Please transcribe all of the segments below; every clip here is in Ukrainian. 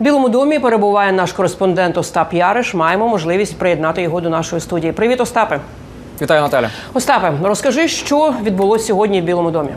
В Білому домі перебуває наш кореспондент Остап Яриш. Маємо можливість приєднати його до нашої студії. Привіт, Остапе. Вітаю, Наталя. Остапе, розкажи, що відбулося сьогодні в Білому домі.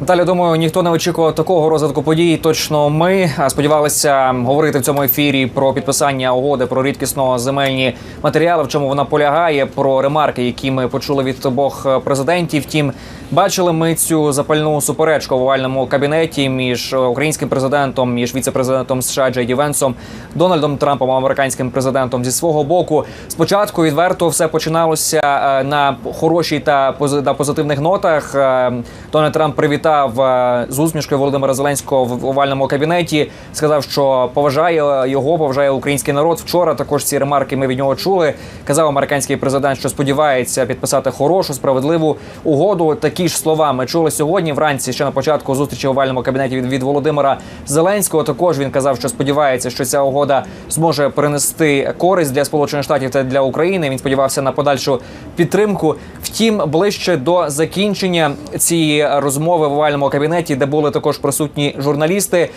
Наталя, думаю, ніхто не очікував такого розвитку подій. Точно ми сподівалися говорити в цьому ефірі про підписання угоди про рідкісно земельні матеріали. В чому вона полягає, про ремарки, які ми почули від обох президентів. Втім, бачили ми цю запальну суперечку в овальному кабінеті між українським президентом, між віце-президентом США Джей Ді Венсом, Дональдом Трампом, американським президентом зі свого боку. Спочатку відверто все починалося е, на хорошій та пози- позитивних нотах. Е, Дональд Трамп привітав е, з усмішкою Володимира Зеленського в овальному кабінеті. Сказав, що поважає його, поважає український народ. Вчора також ці ремарки ми від нього чули. Казав американський президент, що сподівається підписати хорошу, справедливу угоду. Такі ж слова ми чули сьогодні. Вранці ще на початку зустрічі в овальному кабінеті від, від Володимира Зеленського. Також він казав, що сподівається, що ця угода зможе принести користь для Сполучених Штатів та для України. Він сподівався на подальшу підтримку. Втім, ближче до закінчення цієї розмови овальному кабінеті, де були також присутні журналісти.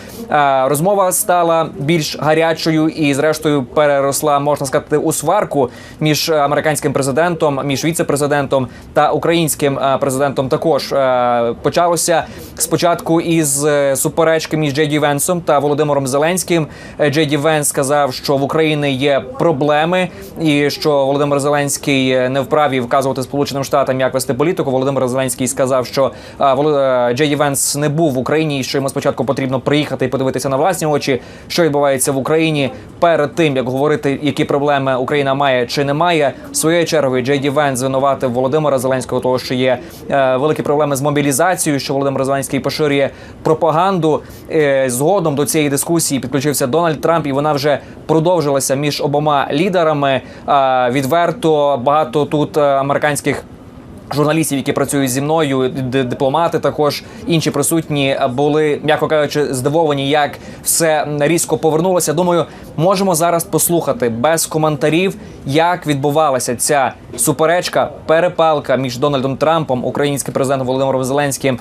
Розмова стала більш гарячою і, зрештою, переросла, можна сказати, у сварку між американським президентом, між віце-президентом та українським президентом. Також почалося спочатку із е, суперечки між Джей Ді Венсом та Володимиром Зеленським. Е, Джей Ді Венс сказав, що в Україні є проблеми, і що Володимир Зеленський е, не вправі вказувати Сполученим Штатам, як вести політику. Володимир Зеленський сказав, що Джей Ді Венс не був в Україні, і що йому спочатку потрібно приїхати і подивитися на власні очі, що відбувається в Україні перед тим, як говорити, які проблеми Україна має чи не має. Своєю чергою Джей Ді звинуватив Володимира Зеленського, того що є е, великі проблеми з мобілізацією, що Володимир Зеленський поширює пропаганду. Е, згодом до цієї дискусії підключився Дональд Трамп, і вона вже продовжилася між обома лідерами. Відверто багато тут е, американських. Журналістів, які працюють зі мною, дипломати, також інші присутні були, м'яко кажучи, здивовані, як все різко повернулося. Думаю, можемо зараз послухати без коментарів, як відбувалася ця суперечка, перепалка між Дональдом Трампом, українським президентом Володимиром Зеленським,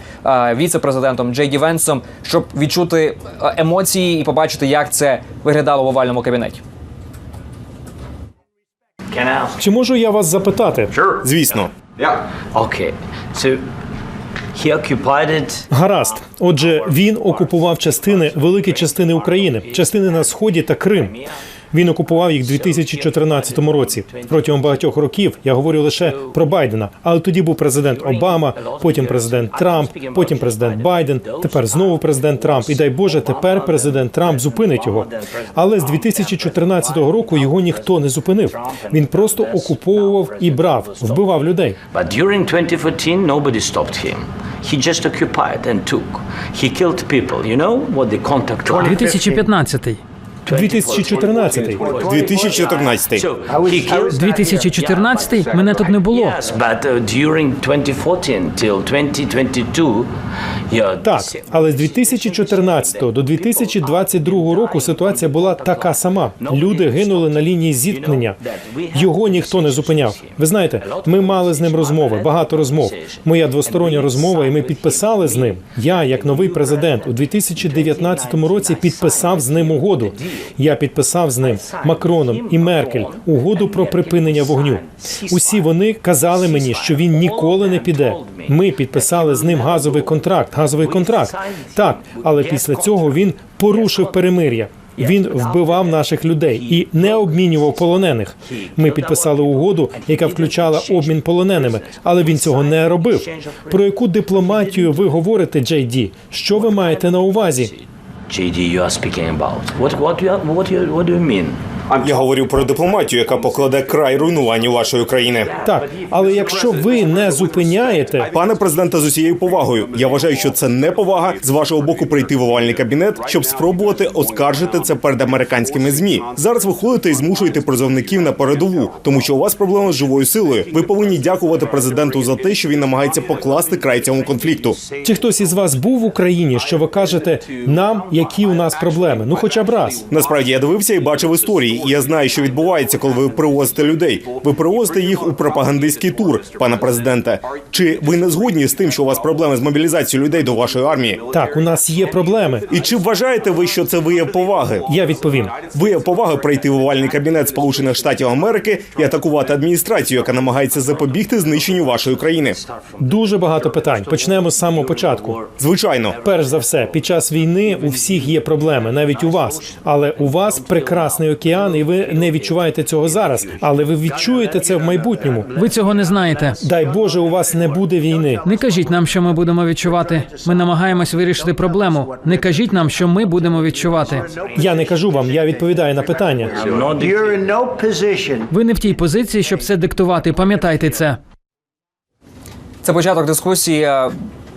віце-президентом Джей Ді Венсом, щоб відчути емоції і побачити, як це виглядало в овальному кабінеті. Чи можу я вас запитати? Звісно. Okay. So he occupied. Гаразд. Отже, він окупував частини, великі частини України, частини на сході та Крим. Він окупував їх у 2014 році. Протягом багатьох років я говорю лише про Байдена, але тоді був президент Обама, потім президент Трамп, потім президент Байден, тепер знову президент Трамп. І дай Боже, тепер президент Трамп зупинить його. Але з 2014 року його ніхто не зупинив. Він просто окуповував і брав, вбивав людей. But during 2014, nobody stopped him. He just occupied and took. He killed people. You know what the contact 2015. 2014. 2014. So he killed 2014 мене тут не було. Uh, during 2014 till 2022, yeah, Так, але з 2014 до 2022 року ситуація була така сама. Люди гинули на лінії зіткнення. Його ніхто не зупиняв. Ви знаєте, ми мали з ним розмови, багато розмов. Моя двостороння розмова, і ми підписали з ним. Я, як новий президент, у 2019 році підписав з ним угоду. Я підписав з ним Макроном і Меркель угоду про припинення вогню. Усі вони казали мені, що він ніколи не піде. Ми підписали з ним газовий контракт. Газовий контракт. Так, але після цього він порушив перемир'я. Він вбивав наших людей і не обмінював полонених. Ми підписали угоду, яка включала обмін полоненими, але він цього не робив. Про яку дипломатію ви говорите, Джей Ді? Що ви маєте на увазі? JD, you are speaking about. What, what, you, what, you, what do you mean? Я говорю про дипломатію, яка покладе край руйнуванню вашої країни. Так, але якщо ви не зупиняєте, Пане президенте, з усією повагою, я вважаю, що це не повага з вашого боку прийти в овальний кабінет, щоб спробувати оскаржити це перед американськими змі. Зараз ви ходите і змушуєте призовників на передову, тому що у вас проблема з живою силою. Ви повинні дякувати президенту за те, що він намагається покласти край цьому конфлікту. чи хтось із вас був в Україні, що ви кажете нам, які у нас проблеми? Ну, хоча б раз. Насправді я дивився і бачив історії, і я знаю, що відбувається, коли ви привозите людей. Ви привозите їх у пропагандистський тур, пане президенте. Чи ви не згодні з тим, що у вас проблеми з мобілізацією людей до вашої армії? Так, у нас є проблеми. І чи вважаєте ви, що це вияв поваги? Я відповім. Вияв поваги прийти в овальний кабінет Сполучених Штатів Америки і атакувати адміністрацію, яка намагається запобігти знищенню вашої країни? Дуже багато питань. Почнемо з самого початку. Звичайно, Перш за все, під час війни у всіх є проблеми, навіть у вас. Але у вас прекрасний океан, і ви не відчуваєте цього зараз. Але ви відчуєте це в майбутньому. Ви цього не знаєте. Дай Боже, у вас не буде війни. Не кажіть нам, що ми будемо відчувати. Ми намагаємось вирішити проблему. Не кажіть нам, що ми будемо відчувати. Я не кажу вам, я відповідаю на питання. Ви не в тій позиції, щоб це диктувати. Пам'ятайте це. Це початок дискусії.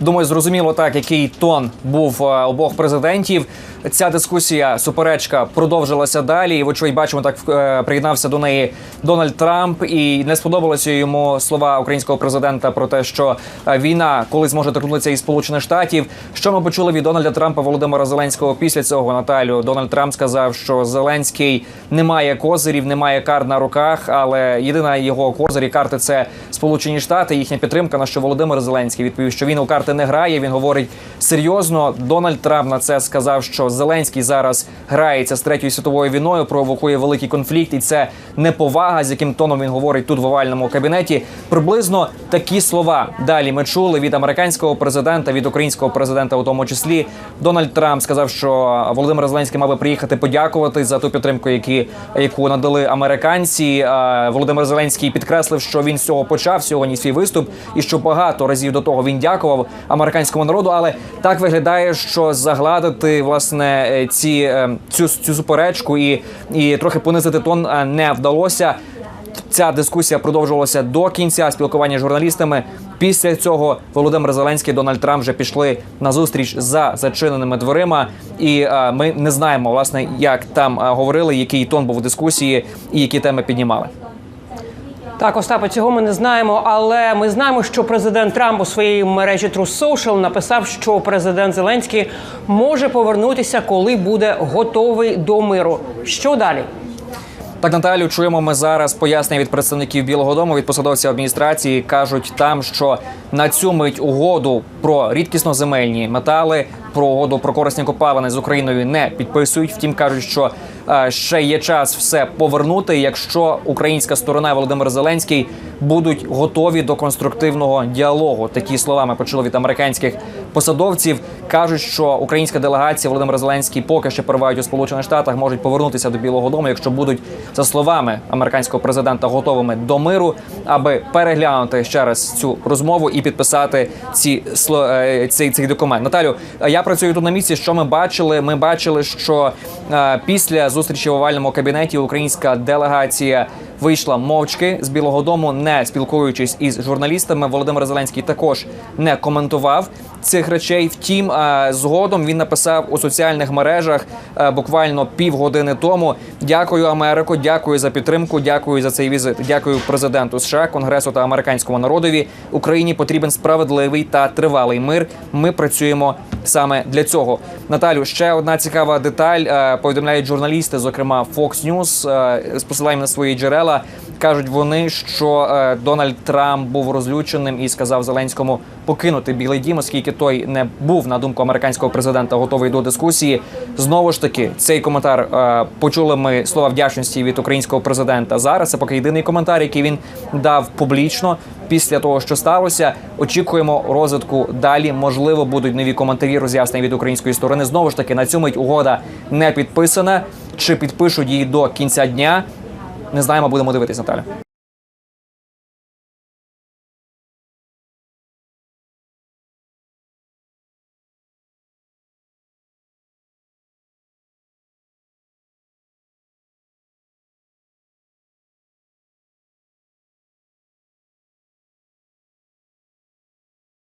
Думаю, зрозуміло так, який тон був е, обох президентів. Ця дискусія, суперечка продовжилася далі. І, вочевидь, бачимо, так е, приєднався до неї Дональд Трамп, і не сподобалися йому слова українського президента про те, що е, війна колись може торкнутися і Сполучених Штатів. Що ми почули від Дональда Трампа Володимира Зеленського після цього Наталю? Дональд Трамп сказав, що Зеленський не має козирів, не має карт на руках, але єдина його козир і карти це Сполучені Штати, їхня підтримка. На що Володимир Зеленський відповів, що він у карти не грає. Він говорить серйозно. Дональд Трамп на це сказав, що Зеленський зараз грається з третьою світовою війною, провокує великий конфлікт, і це неповага, з яким тоном він говорить тут в овальному кабінеті. Приблизно такі слова далі ми чули від американського президента, від українського президента, у тому числі. Дональд Трамп сказав, що Володимир Зеленський мав би приїхати подякувати за ту підтримку, які, яку надали американці. Володимир Зеленський підкреслив, що він з цього почав сьогодні свій виступ, і що багато разів до того він дякував американському народу. Але так виглядає, що загладити власне е, ці е, цю, цю суперечку і, і трохи понизити тон е, не вдалося. Ця дискусія продовжувалася до кінця спілкування з журналістами. Після цього Володимир Зеленський і Дональд Трамп вже пішли на зустріч за зачиненими дверима, і е, ми не знаємо власне, як там е, говорили, який тон був у дискусії і які теми піднімали. Так, Остапе, цього ми не знаємо, але ми знаємо, що президент Трамп у своїй мережі True Social написав, що президент Зеленський може повернутися, коли буде готовий до миру. Що далі? Так, Наталю, чуємо ми зараз пояснення від представників Білого Дому від посадовців адміністрації. кажуть там, що на цю мить угоду про рідкісно земельні метали, про угоду про корисні копалини з Україною не підписують. Втім, кажуть, що ще є час все повернути, якщо українська сторона і Володимир Зеленський будуть готові до конструктивного діалогу. Такі слова ми почули від американських посадовців. кажуть, що українська делегація Володимир Зеленський поки що перебувають у Сполучених Штатах, можуть повернутися до Білого Дому, якщо будуть за словами американського президента готовими до миру, аби переглянути ще раз цю розмову і підписати ці е, цей, цей документ. Наталю, е, я працюю тут на місці. Що ми бачили? Ми бачили, що е, після зустрічі в овальному кабінеті українська делегація вийшла мовчки з Білого Дому, не спілкуючись із журналістами. Володимир Зеленський також не коментував цих речей. Втім, е, згодом він написав у соціальних мережах е, буквально півгодини тому. Дякую, Америко, дякую за підтримку, дякую за цей візит. Дякую президенту США, Конгресу та американському народові. Україні потрібен справедливий та тривалий мир. Ми працюємо саме для цього. Наталю, ще одна цікава деталь. е, Повідомляють журналісти, зокрема Fox News, з посиланням на свої джерела. Кажуть вони, що е, Дональд Трамп був розлюченим і сказав Зеленському покинути Білий Дім, оскільки той не був на думку американського президента готовий до дискусії. Знову ж таки, цей коментар е, почули ми слова вдячності від українського президента. Зараз це поки єдиний коментар, який він дав публічно. Після того, що сталося, очікуємо розвитку далі. Можливо, будуть нові коментарі роз'яснення від української сторони. Знову ж таки, на цю мить угода не підписана. Чи підпишуть її до кінця дня? Не знаємо, будемо дивитись, Наталя.